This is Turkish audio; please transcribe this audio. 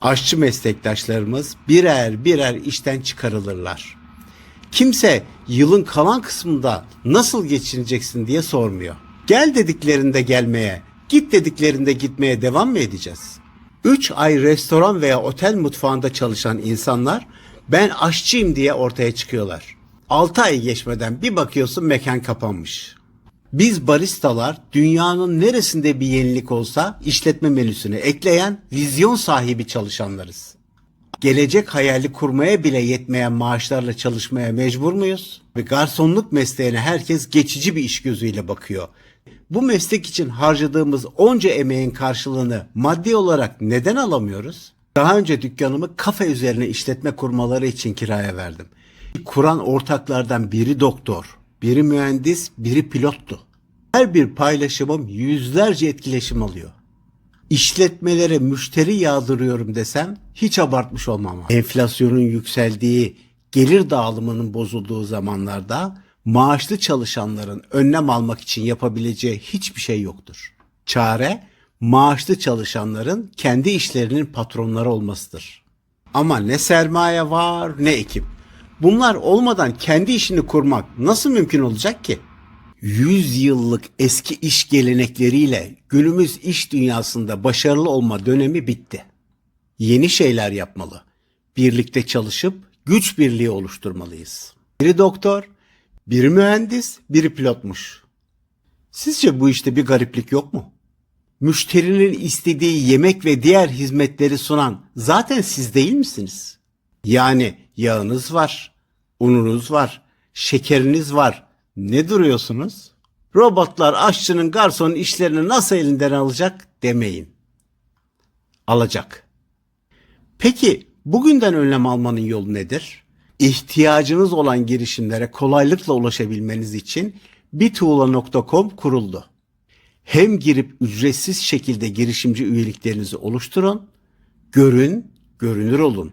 Aşçı meslektaşlarımız birer birer işten çıkarılırlar. Kimse yılın kalan kısmında nasıl geçineceksin diye sormuyor. Gel dediklerinde gelmeye, git dediklerinde gitmeye devam mı edeceğiz? 3 ay restoran veya otel mutfağında çalışan insanlar ben aşçıyım diye ortaya çıkıyorlar. 6 ay geçmeden bir bakıyorsun mekan kapanmış. Biz baristalar dünyanın neresinde bir yenilik olsa işletme menüsüne ekleyen vizyon sahibi çalışanlarız. Gelecek hayali kurmaya bile yetmeyen maaşlarla çalışmaya mecbur muyuz? Ve garsonluk mesleğine herkes geçici bir iş gözüyle bakıyor. Bu meslek için harcadığımız onca emeğin karşılığını maddi olarak neden alamıyoruz? Daha önce dükkanımı kafe üzerine işletme kurmaları için kiraya verdim. Kuran ortaklardan biri doktor, biri mühendis, biri pilottu. Her bir paylaşımım yüzlerce etkileşim alıyor. İşletmelere müşteri yağdırıyorum desem hiç abartmış olmam. Enflasyonun yükseldiği, gelir dağılımının bozulduğu zamanlarda maaşlı çalışanların önlem almak için yapabileceği hiçbir şey yoktur. Çare maaşlı çalışanların kendi işlerinin patronları olmasıdır. Ama ne sermaye var ne ekip. Bunlar olmadan kendi işini kurmak nasıl mümkün olacak ki? 100 yıllık eski iş gelenekleriyle günümüz iş dünyasında başarılı olma dönemi bitti. Yeni şeyler yapmalı. Birlikte çalışıp güç birliği oluşturmalıyız. Biri doktor, biri mühendis, biri pilotmuş. Sizce bu işte bir gariplik yok mu? Müşterinin istediği yemek ve diğer hizmetleri sunan zaten siz değil misiniz? Yani yağınız var, ununuz var, şekeriniz var. Ne duruyorsunuz? Robotlar aşçının garsonun işlerini nasıl elinden alacak demeyin. Alacak. Peki bugünden önlem almanın yolu nedir? İhtiyacınız olan girişimlere kolaylıkla ulaşabilmeniz için bituğla.com kuruldu. Hem girip ücretsiz şekilde girişimci üyeliklerinizi oluşturun, görün, görünür olun.